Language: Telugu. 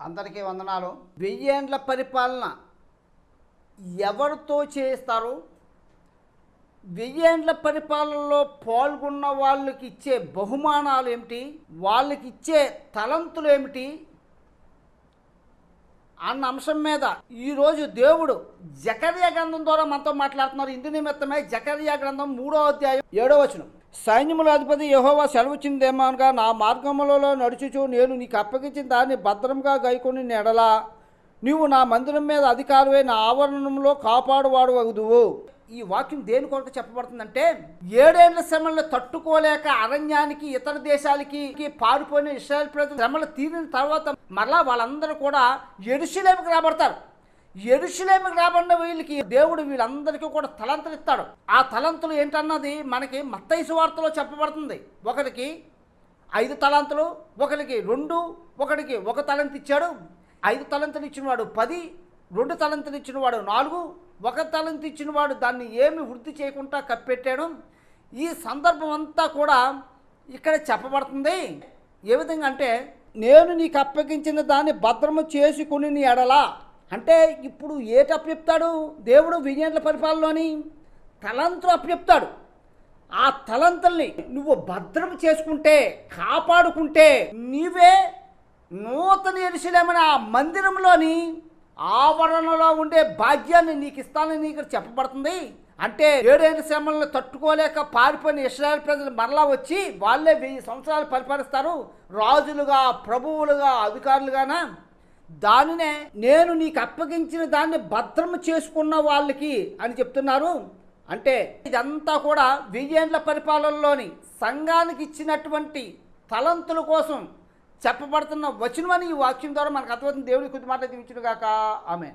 అందరికీ వందనాలు. వెయ్యేండ్ల పరిపాలన ఎవరితో చేస్తారు వెయ్యేండ్ల పరిపాలనలో పాల్గొన్న వాళ్ళకి ఇచ్చే బహుమానాలు ఏమిటి? వాళ్ళకి ఇచ్చే తలంతులు ఏమిటి? అన్న అంశం మీద ఈరోజు దేవుడు జకర్యా గ్రంథం ద్వారా మనతో మాట్లాడుతున్నారు. ఇందు నిమిత్తమై జకర్యా గ్రంథం మూడో అధ్యాయం ఏడో వచనం. సైన్యముల అధిపతి యహోవా సెలవుచ్చిందేమనగా నా మార్గములలో నడుచుచు నేను నీకు అప్పగించిన దాన్ని భద్రంగా గైకొని నెడలా. నీవు నా మందిరం మీద అధికారమే నా ఆవరణంలో కాపాడువాడు వగుదువు ఈ వాక్యం దేని కొరకు చెప్పబడుతుందంటే ఏడేళ్ళ శ్రమలను తట్టుకోలేక అరణ్యానికి ఇతర దేశాలకి పారిపోయిన ఇస్రాయల్ ప్రజలు శ్రమలు తీరిన తర్వాత మరలా వాళ్ళందరూ కూడా ఎరుషులేమికి రాబడతారు. ఎరుషులేమికి రాబడిన వీళ్ళకి దేవుడు వీళ్ళందరికీ కూడా తలంతులు ఇస్తాడు. ఆ తలంతులు ఏంటన్నది మనకి మత్తైసు వార్తలో చెప్పబడుతుంది. ఒకరికి ఐదు తలాంతులు ఒకరికి రెండు ఒకరికి ఒక తలంత ఇచ్చాడు. ఐదు తలంతులు ఇచ్చినవాడు పది రెండు తలంతులు ఇచ్చినవాడు నాలుగు ఒక తలంతు ఇచ్చినవాడు దాన్ని ఏమి వృద్ధి చేయకుండా కప్పెట్టాడు? ఈ సందర్భం అంతా కూడా ఇక్కడ చెప్పబడుతుంది. ఏ విధంగా అంటే నేను నీకు అప్పగించిన దాన్ని భద్రము చేసుకుని నీ ఎడలా. అంటే ఇప్పుడు ఏటి అప్పచెప్తాడు? దేవుడు విజయంల పరిపాలనలోని తలంతులు అప్పచెప్తాడు. ఆ తలంతుల్ని నువ్వు భద్రం చేసుకుంటే కాపాడుకుంటే నీవే నూతన ఎరుసలేమని ఆ మందిరంలోని ఆవరణలో ఉండే భాగ్యాన్ని నీకు ఇస్తానని నీకు చెప్పబడుతుంది. అంటే ఏడేళ్ళ శ్రమలను తట్టుకోలేక పారిపోయిన ఇస్రాయల్ ప్రజలు మరలా వచ్చి వాళ్ళే వెయ్యి సంవత్సరాలు పరిపాలిస్తారు. రాజులుగా ప్రభువులుగా అధికారులుగానా? దానినే నేను నీకు అప్పగించిన దాన్ని భద్రం చేసుకున్న వాళ్ళకి అని చెప్తున్నారు. అంటే ఇదంతా కూడా వెయ్యేండ్ల పరిపాలనలోని సంఘానికి ఇచ్చినటువంటి తలంతుల కోసం చెప్పబడుతున్న వచనమని ఈ వాక్యం ద్వారా మనకు అర్థమవుతుంది. దేవుడి కొద్ది మాట దీవించును గాక ఆమె